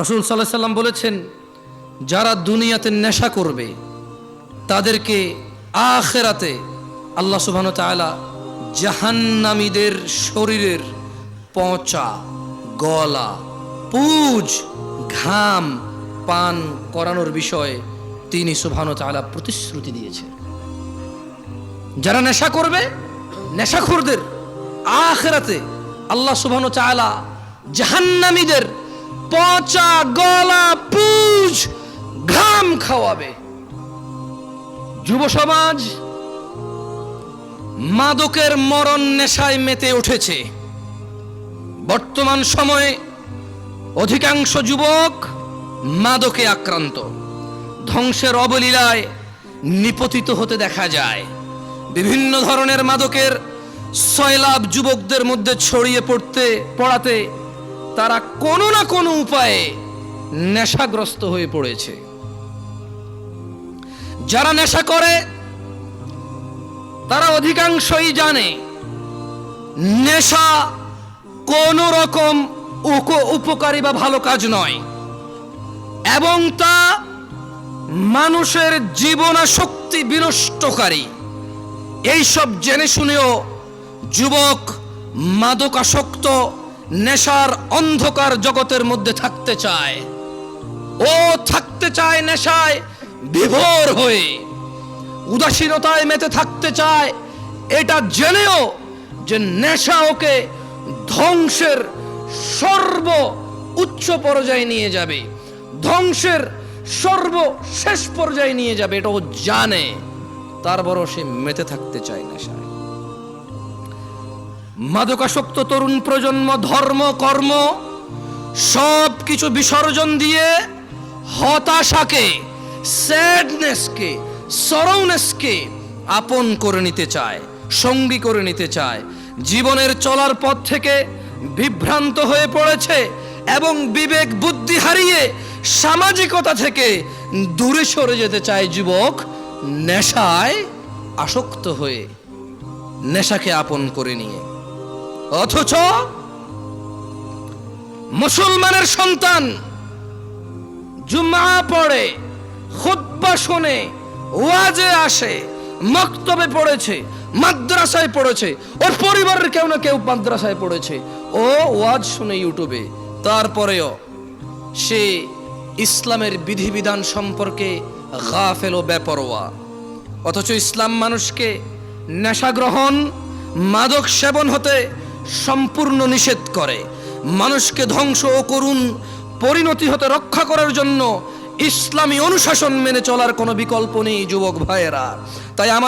রসুল সাল্লাহ সাল্লাম বলেছেন, যারা দুনিয়াতে নেশা করবে, তাদেরকে আখেরাতে আল্লাহ সুবহান তাআলা জাহান্নামীদের শরীরের পচা গলা, পুজ, ঘাম পান করানোর বিষয়ে তিনি সুবহান তাআলা প্রতিশ্রুতি দিয়েছেন। যারা নেশা করবে, নেশাখোরদের আখেরাতে আল্লাহ সুবহান চালা জাহান্নামীদের পচা গলা পুজ ঘাম খাওয়াবে। যুব সমাজ, মাদকের মরণ নেশায় মেতে উঠেছে। বর্তমান সময়ে অধিকাংশ যুবক মাদকে আক্রান্ত। ধ্বংসের অবলীলায় নিপতিত হতে দেখা যায়। বিভিন্ন ধরনের মাদকের সয়লাভ যুবকদের মধ্যে ছড়িয়ে পড়তে, পড়াতে তারা কোনো না কোনো উপায়ে নেশাগ্রস্ত হয়ে পড়েছে। যারা নেশা করে, তারা অধিকাংশই জানে, নেশা কোনো রকম উপকারী বা ভালো কাজ নয়। এবং তা মানুষের জীবনাশক্তি বিনষ্টকারী। এইসব জেনে শুনেও যুবক মাদকাসক্ত নেশার অন্ধকার জগতের মধ্যে থাকতে চায়। ও থাকতে চায় নেশায় বিভোর হয়ে। উদাসীনতায় মেতে থাকতে চায়। এটা জেনেও যে নেশা ওকে ধ্বংসের সর্ব উচ্চ পর্যায়ে নিয়ে যাবে। ধ্বংসের সর্বশেষ পর্যায়ে নিয়ে যাবে, এটা ও জানে। তারপরও সে মেতে থাকতে চায় নেশায়। মাদকাসক্ত তরুণ প্রজন্ম, ধর্ম, কর্ম সব কিছু বিসর্জন দিয়ে হতাশাকে, স্যাডনেসকে, সরৌনেসকে আপন করে নিতে চায়, সঙ্গী করে নিতে চায়। জীবনের চলার পথ থেকে বিভ্রান্ত হয়ে পড়েছে এবং বিবেক বুদ্ধি হারিয়ে সামাজিকতা থেকে দূরে সরে যেতে চায় যুবক নেশায় আসক্ত হয়ে, নেশাকে আপন করে নিয়ে। অথচ মুসলমানের সন্তান জুম্মা পড়ে, খুতবা শোনে, ওয়াজে আসে, মক্তবে পড়েছে, মাদ্রাসায় পড়েছে, ওর পরিবারের কেউ না কেউ মাদ্রাসায় পড়েছে। ও ওয়াজ শুনে ইউটিউবে। তারপরেও সে ইসলামের বিধিবিধান সম্পর্কে গাফেল ও বেপরোয়া। অথচ ইসলাম মানুষকে নেশা গ্রহণ মাদক সেবন হতে সম্পূর্ণ নিষেধ করে। মানুষকে ধ্বংস ও করুন পরিণতি হতে রক্ষা করার জন্য ইসলামী অনুশাসন মেনে চলার কোনো বিকল্প নেই, যুবক ভাইয়েরা। তাই আমার